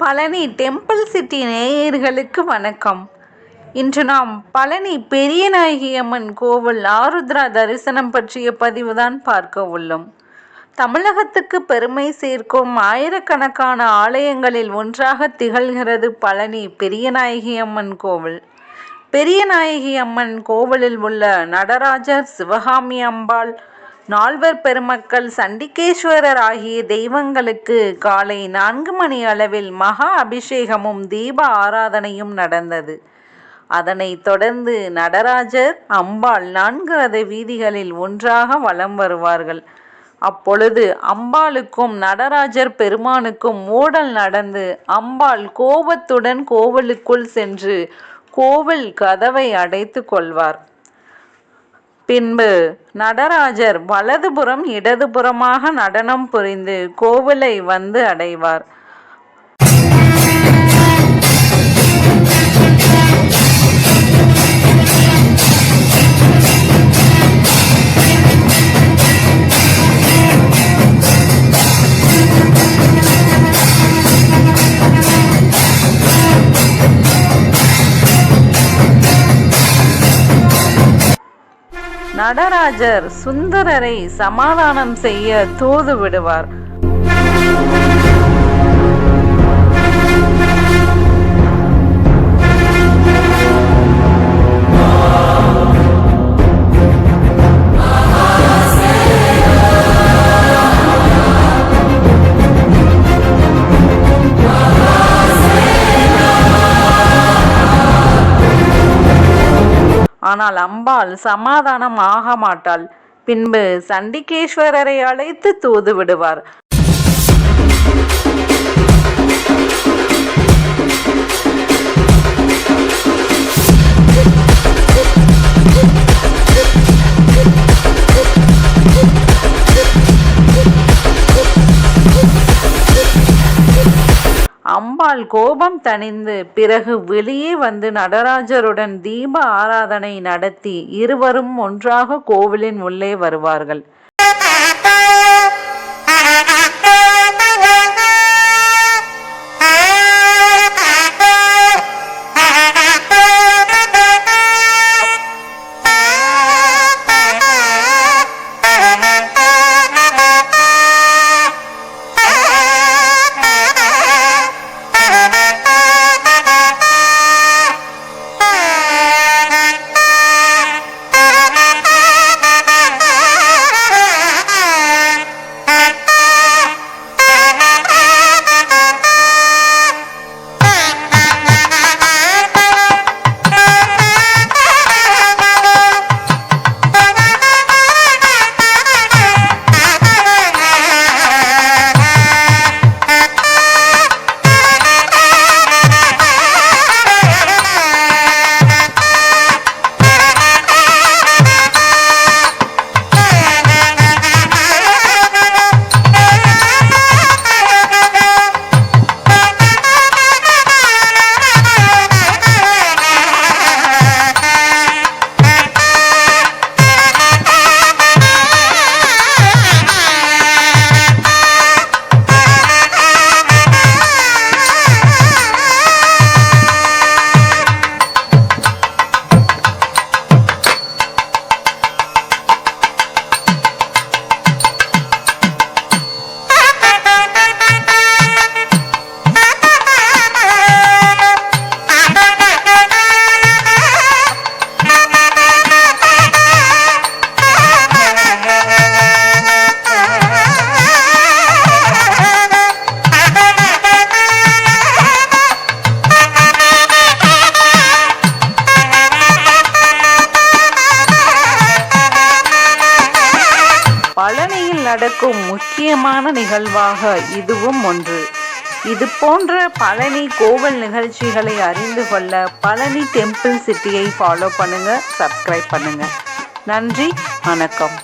Palani temple city நேயர்களுக்கு வணக்கம். இன்று நாம் பழனி பெரியநாயகி அம்மன் கோவில் ஆருத்ரா தரிசனம் பற்றிய பதிவுதான் பார்க்க உள்ளோம். தமிழகத்துக்கு பெருமை சேர்க்கும் ஆயிரக்கணக்கான ஆலயங்களில் ஒன்றாக திகழ்கிறது பழனி பெரியநாயகி அம்மன் கோவில். பெரியநாயகி அம்மன் கோவிலில் உள்ள நடராஜர் சிவகாமி அம்பாள் நால்வர் பெருமக்கள் சண்டிகேஸ்வரர் ஆகிய தெய்வங்களுக்கு காலை நான்கு மணி அளவில் மகா அபிஷேகமும் தீப ஆராதனையும் நடந்தது. அதனைத் தொடர்ந்து நடராஜர் அம்பாள் நான்கு ரத வீதிகளில் ஒன்றாக வலம் வருவார்கள். அப்பொழுது அம்பாளுக்கும் நடராஜர் பெருமானுக்கும் மூடல் நடந்து அம்பாள் கோபத்துடன் கோவிலுக்குள் சென்று கோவில் கதவை அடைத்து கொள்வார். பின்பு நடராஜர் வலதுபுறம் இடதுபுறமாக நடனம் புரிந்து கோவிலை வந்து அடைவார். நடராஜர் சுந்தரரை சமாதானம் செய்ய தோது விடுவார். ஆனால் அம்பாள் சமாதானம் ஆக மாட்டாள். பின்பு சண்டிகேஸ்வரரை அழைத்து தூது விடுவார். அம்பாள் கோபம் தணிந்து பிறகு வெளியே வந்து நடராஜருடன் தீப ஆராதனை நடத்தி இருவரும் ஒன்றாக கோவிலின் உள்ளே வருவார்கள். பழனியில் நடக்கும் முக்கியமான நிகழ்வாக இதுவும் ஒன்று. இது போன்ற பழனி கோவில் நிகழ்ச்சிகளை அறிந்து கொள்ள பழனி டெம்பிள் சிட்டியை ஃபாலோ பண்ணுங்க சப்ஸ்கிரைப் பண்ணுங்க. நன்றி வணக்கம்.